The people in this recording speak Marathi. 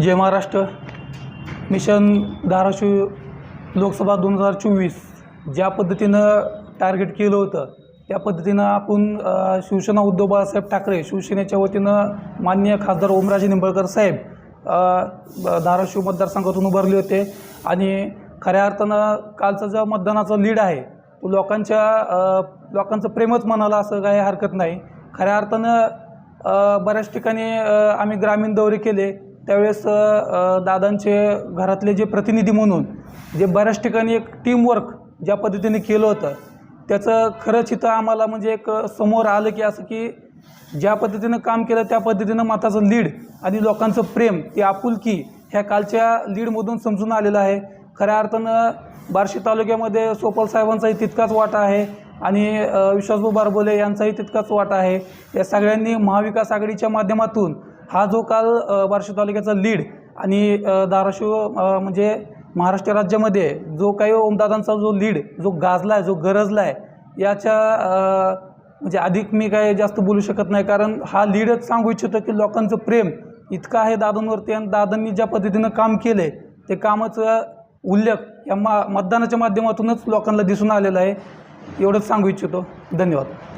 जय महाराष्ट्र. मिशन धाराशिव लोकसभा दोन हजार चोवीस ज्या पद्धतीनं टार्गेट केलं होतं त्या पद्धतीनं आपण शिवसेना उद्धव बाळासाहेब ठाकरे शिवसेनेच्या वतीनं माननीय खासदार ओमराजे निंबळकर साहेब धाराशिव मतदारसंघातून उभारले होते. आणि खऱ्या अर्थानं कालचा जो मतदानाचा लीड आहे तो लोकांच्या लोकांचं प्रेमच म्हणाला असं काही हरकत नाही. खऱ्या अर्थानं बऱ्याच ठिकाणी आम्ही ग्रामीण दौरे केले. त्यावेळेस दादांचे घरातले जे प्रतिनिधी म्हणून जे बऱ्याच ठिकाणी एक टीमवर्क ज्या पद्धतीने केलं होतं त्याचं खरंच इथं आम्हाला म्हणजे एक समोर आलं की असं की ज्या पद्धतीनं काम केलं त्या पद्धतीनं माताचं लीड आणि लोकांचं प्रेम ती आपुलकी ह्या कालच्या लीडमधून समजून आलेलं आहे. खऱ्या अर्थानं बार्शी तालुक्यामध्ये सोपाल साहेबांचाही तितकाच वाटा आहे आणि विश्वासभाऊ बारबोले यांचाही तितकाच वाटा आहे. या सगळ्यांनी महाविकास आघाडीच्या माध्यमातून हा जो काल बार्शी तालुक्याचा लीड आणि धाराशिव म्हणजे महाराष्ट्र राज्यामध्ये जो काही ओमदादांचा जो लीड जो गाजला आहे जो गरजला आहे याच्या म्हणजे अधिक मी काय जास्त बोलू शकत नाही. कारण हा लीडच सांगू इच्छितो की लोकांचं प्रेम इतकं आहे दादांवरती आणि दादांनी ज्या पद्धतीनं काम केलं आहे ते कामाचं उल्लेख या मा मतदानाच्या माध्यमातूनच लोकांना दिसून आलेलं आहे. एवढंच सांगू इच्छितो. धन्यवाद.